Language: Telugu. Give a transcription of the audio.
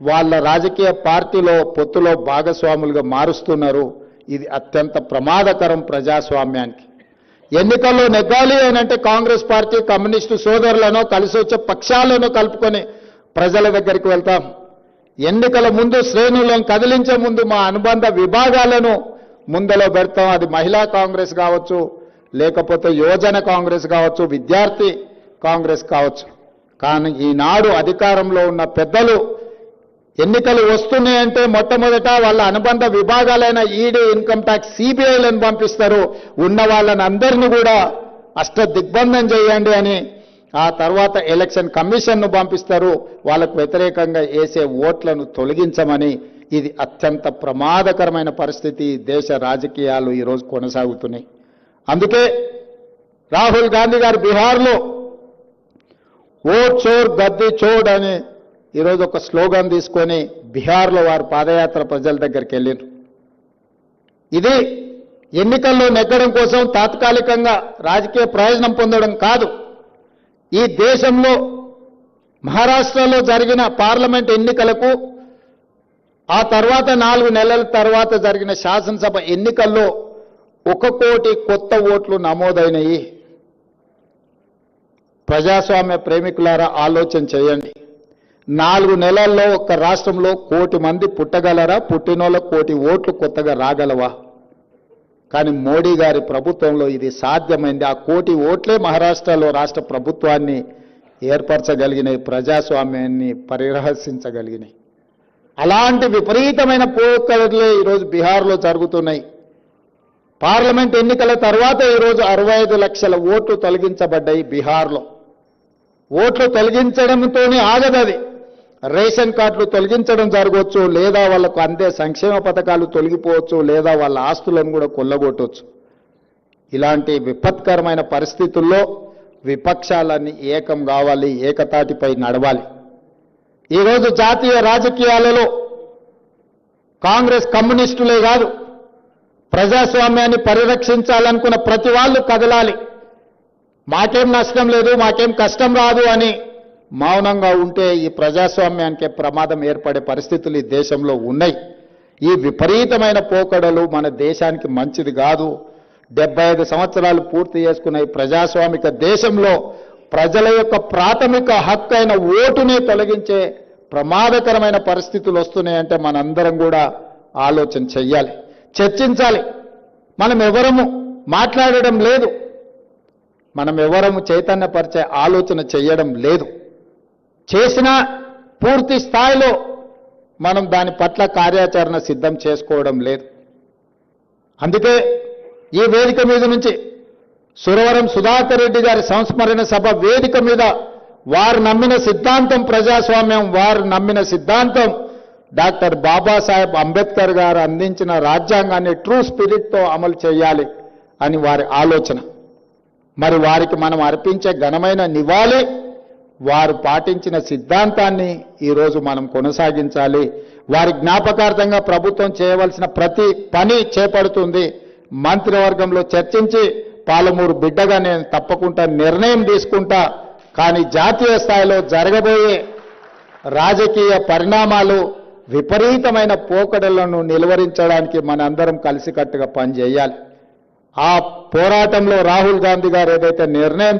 వాళ్ళ రాజకీయ పార్టీలో పొత్తులో భాగస్వాములుగా మారుస్తున్నారు. ఇది అత్యంత ప్రమాదకరం ప్రజాస్వామ్యానికి. ఎన్నికల్లో నెగ్గాలి అని అంటే కాంగ్రెస్ పార్టీ కమ్యూనిస్టు సోదరులను కలిసి వచ్చే పక్షాలను కలుపుకొని ప్రజల దగ్గరికి వెళ్తాం. ఎన్నికల ముందు శ్రేణులను కదిలించే ముందు మా అనుబంధ విభాగాలను ముందలో పెడతాం. అది మహిళా కాంగ్రెస్ కావచ్చు లేకపోతే యువజన కాంగ్రెస్ కావచ్చు విద్యార్థి కాంగ్రెస్ కావచ్చు. కానీ ఈనాడు అధికారంలో ఉన్న పెద్దలు ఎన్నికలు వస్తున్నాయంటే మొట్టమొదట వాళ్ళ అనుబంధ విభాగాలైన ఈడీ ఇన్కమ్ ట్యాక్స్ సిబిఐలను పంపిస్తారు. ఉన్న వాళ్ళని అందరినీ కూడా అష్ట దిగ్బంధం చేయండి అని ఆ తర్వాత ఎలక్షన్ కమిషన్ను పంపిస్తారు. వాళ్ళకు వ్యతిరేకంగా వేసే ఓట్లను తొలగించమని ఇది అత్యంత ప్రమాదకరమైన పరిస్థితి దేశ రాజకీయాలు ఈరోజు కొనసాగుతున్నాయి. అందుకే రాహుల్ గాంధీ గారు బీహార్లో ఓట్ చోర్ గద్దె చోడ్ అని ఈరోజు ఒక స్లోగన్ తీసుకొని బీహార్లో వారు పాదయాత్ర ప్రజల దగ్గరికి వెళ్ళారు ఇది ఎన్నికల్లో నెగ్గడం కోసం తాత్కాలికంగా రాజకీయ ప్రయోజనం పొందడం కాదు. ఈ దేశంలో మహారాష్ట్రలో జరిగిన పార్లమెంట్ ఎన్నికలకు ఆ తర్వాత నాలుగు నెలల తర్వాత జరిగిన శాసనసభ ఎన్నికల్లో ఒక కోటి కొత్త ఓట్లు నమోదైనయి. ప్రజాస్వామ్య ప్రేమికులారా ఆలోచన చేయండి. నాలుగు నెలల్లో ఒక రాష్ట్రంలో కోటి మంది పుట్టగలరా? పుట్టినోళ్ళ కోటి ఓట్లు కొత్తగా రాగలవా? కానీ మోడీ గారి ప్రభుత్వంలో ఇది సాధ్యమైంది. ఆ కోటి ఓట్లే మహారాష్ట్రలో రాష్ట్ర ప్రభుత్వాన్ని ఏర్పరచగలిగినాయి ప్రజాస్వామ్యాన్ని పరిరహసించగలిగినాయి అలాంటి విపరీతమైన పోకడలే ఈరోజు బీహార్లో జరుగుతున్నాయి. పార్లమెంట్ ఎన్నికల తర్వాత ఈరోజు అరవై ఐదు లక్షల ఓట్లు తొలగించబడ్డాయి బీహార్లో. ఓట్లు తొలగించడంతోనే ఆగదది రేషన్ కార్డులు తొలగించడం జరగవచ్చు లేదా వాళ్ళకు అందే సంక్షేమ పథకాలు తొలగిపోవచ్చు లేదా వాళ్ళ ఆస్తులను కూడా కొల్లగొట్టవచ్చు ఇలాంటి విపత్కరమైన పరిస్థితుల్లో విపక్షాలన్నీ ఏకం కావాలి ఏకతాటిపై నడవాలి. ఈరోజు జాతీయ రాజకీయాలలో కాంగ్రెస్ కమ్యూనిస్టులే కాదు ప్రజాస్వామ్యాన్ని పరిరక్షించాలనుకున్న ప్రతి వాళ్ళు కదలాలి. మాకేం నష్టం లేదు మాకేం కష్టం రాదు అని మౌనంగా ఉంటే ఈ ప్రజాస్వామ్యానికి ప్రమాదం ఏర్పడే పరిస్థితులు ఈ దేశంలో ఉన్నాయి. ఈ విపరీతమైన పోకడలు మన దేశానికి మంచిది కాదు. డెబ్బై ఐదు సంవత్సరాలు పూర్తి చేసుకున్న ఈ ప్రజాస్వామిక దేశంలో ప్రజల యొక్క ప్రాథమిక హక్కు అయిన ఓటుని తొలగించే ప్రమాదకరమైన పరిస్థితులు వస్తున్నాయంటే మనందరం కూడా ఆలోచన చెయ్యాలి చర్చించాలి. మనం ఎవరము మాట్లాడడం లేదు. మనం ఎవరము చైతన్యపరిచే ఆలోచన చేయడం లేదు. చేసినా పూర్తి స్థాయిలో మనం దాని పట్ల కార్యాచరణ సిద్ధం చేసుకోవడం లేదు. అందుకే ఈ వేదిక మీద నుంచి సురవరం సుధాకర్ రెడ్డి గారి సంస్మరణ సభ వేదిక మీద వారు నమ్మిన సిద్ధాంతం ప్రజాస్వామ్యం వారు నమ్మిన సిద్ధాంతం డాక్టర్ బాబాసాహెబ్ అంబేద్కర్ గారు అందించిన రాజ్యాంగాన్ని ట్రూ స్పిరిట్తో అమలు చేయాలి అని వారి ఆలోచన. మరి వారికి మనం అర్పించే ఘనమైన నివాళి వారు పాటించిన సిద్ధాంతాన్ని ఈరోజు మనం కొనసాగించాలి. వారి జ్ఞాపకార్థంగా ప్రభుత్వం చేయవలసిన ప్రతి పని చేపడుతుంది. మంత్రివర్గంలో చర్చించి పాలమూరు బిడ్డగా నేను తప్పకుండా నిర్ణయం తీసుకుంటా. కానీ జాతీయ స్థాయిలో జరగబోయే రాజకీయ పరిణామాలు విపరీతమైన పోకడలను నిలువరించడానికి మనందరం కలిసికట్టుగా పనిచేయాలి. ఆ పోరాటంలో రాహుల్ గాంధీ గారు ఏదైతే నిర్ణయం